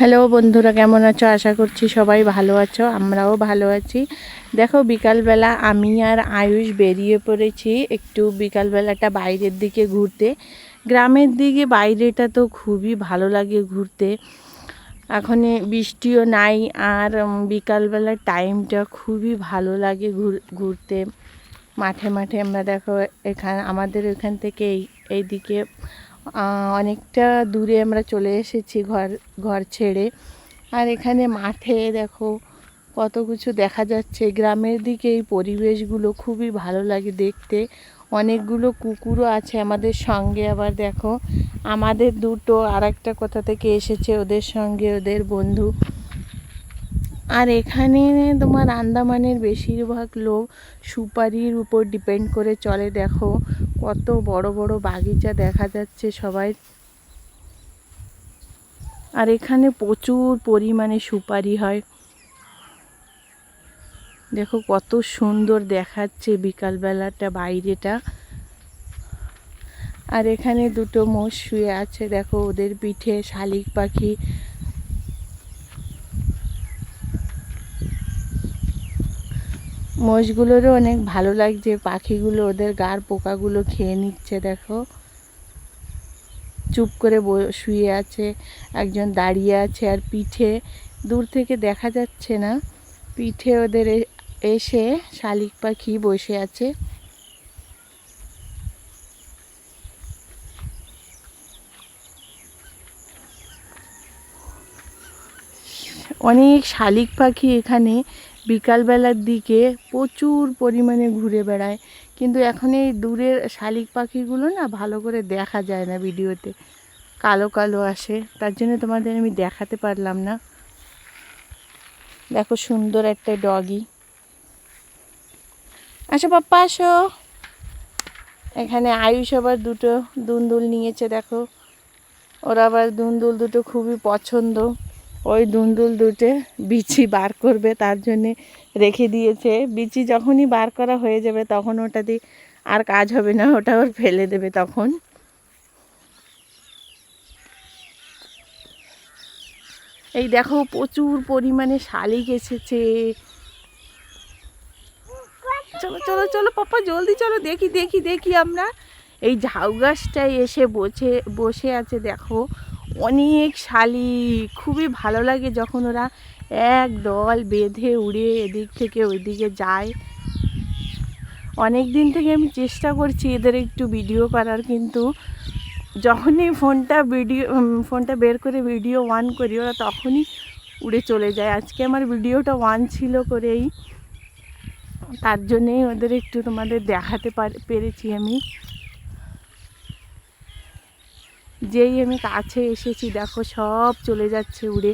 Hello বন্ধুরা, কেমন আছো? আশা করছি সবাই ভালো আছো, আমরাও ভালো আছি। দেখো, বিকালবেলা আমি আর আয়ুষ বেরিয়ে পড়েছি একটু বিকালবেলাটা বাইরের দিকে ঘুরতে। গ্রামের দিকে, বাইরেটা তো খুবই ভালো লাগে ঘুরতে। এখন বৃষ্টিও নাই আর বিকালবেলার টাইমটা খুবই ভালো লাগে ঘুর- ঘুরতে। মাঠে মাঠে আমরা দেখো, এখান, আমাদের এখান থেকে এই, এইদিকে অনেকটা দূরে আমরা চলে এসেছি ঘর ঘর ছেড়ে। আর এখানে মাঠে দেখো কত কিছু দেখা যাচ্ছে। গ্রামের দিকে এই পরিবেশগুলো খুবই ভালো লাগে দেখতে। অনেকগুলো কুকুরও আছে আমাদের সঙ্গে। আবার দেখো আমাদের দুটো আর একটা কোথা থেকে এসেছে ওদের সঙ্গে ওদের বন্ধু। আর এখানে তোমার আন্দামানের বেশিরভাগ লোক সুপারির উপর ডিপেন্ড করে চলে। দেখো কত বড় বড় বাগিচা দেখা যাচ্ছে সবাই। আর এখানে প্রচুর পরিমাণে সুপারি হয়। দেখো কত সুন্দর দেখাচ্ছে বিকালবেলাটা, বাইরেটা। আর এখানে দুটো মোষ শুয়ে আছে। দেখো ওদের পিঠে শালিক পাখি মোষগুলোরও অনেক ভালো লাগছে। পাখিগুলো, ওদের গার পোকাগুলো খেয়ে নিচ্ছে, দেখো। চুপ করে শুয়ে আছে, একজন দাঁড়িয়ে আছে আর পিঠে। দূর থেকে দেখা যাচ্ছে না। পিঠে ওদের এসে শালিক পাখি বসে আছে। অনেক শালিক পাখি এখানে বিকালবেলার দিকে প্রচুর পরিমাণে ঘুরে বেড়ায়। কিন্তু এখন এই দূরের শালিক পাখিগুলো না ভালো করে দেখা যায় না ভিডিওতে। কালো কালো আসে, তার জন্য তোমাদের আমি দেখাতে পারলাম না। দেখো সুন্দর একটা ডগি। আসো পাপ্পা, আসো। এখানে আয়ুষ আবার দুটো দুন্দুল নিয়েছে, দেখো। ওরা আবার দুন্দুল দুটো খুবই পছন্দ। ওই দুন্দুল দুটে বিচি বার করবে, তার জন্যে রেখে দিয়েছে। বিচি যখনই বার করা হয়ে যাবে, তখন ওটা দিয়ে আর কাজ হবে না, ওটা ওর ফেলে দেবে তখন। এই দেখো, প্রচুর পরিমাণে শালিক এসেছে। চলো চলো চলো, পাপা, জলদি চলো, দেখি দেখি দেখি আমরা। এই ঝাউ গাছটাই এসে বসে বসে আছে, দেখো। অনেক শালিক খুবই ভালো লাগে যখন ওরা এক দল বেঁধে উড়ে এদিক থেকে ওইদিকে যায়। অনেক দিন থেকে আমি চেষ্টা করছি এদের একটু ভিডিও করার, কিন্তু যখনই ফোনটা ভিডিও ফোনটা বের করে ভিডিও অন করি, ওরা তখনই উড়ে চলে যায়। আজকে আমার ভিডিওটা অন ছিল করেই। তার জন্যেই ওদের একটু তোমাদের দেখাতে পার- পেরেছি আমি। যেই আমি কাছে এসেছি দেখো সব চলে যাচ্ছে উড়ে।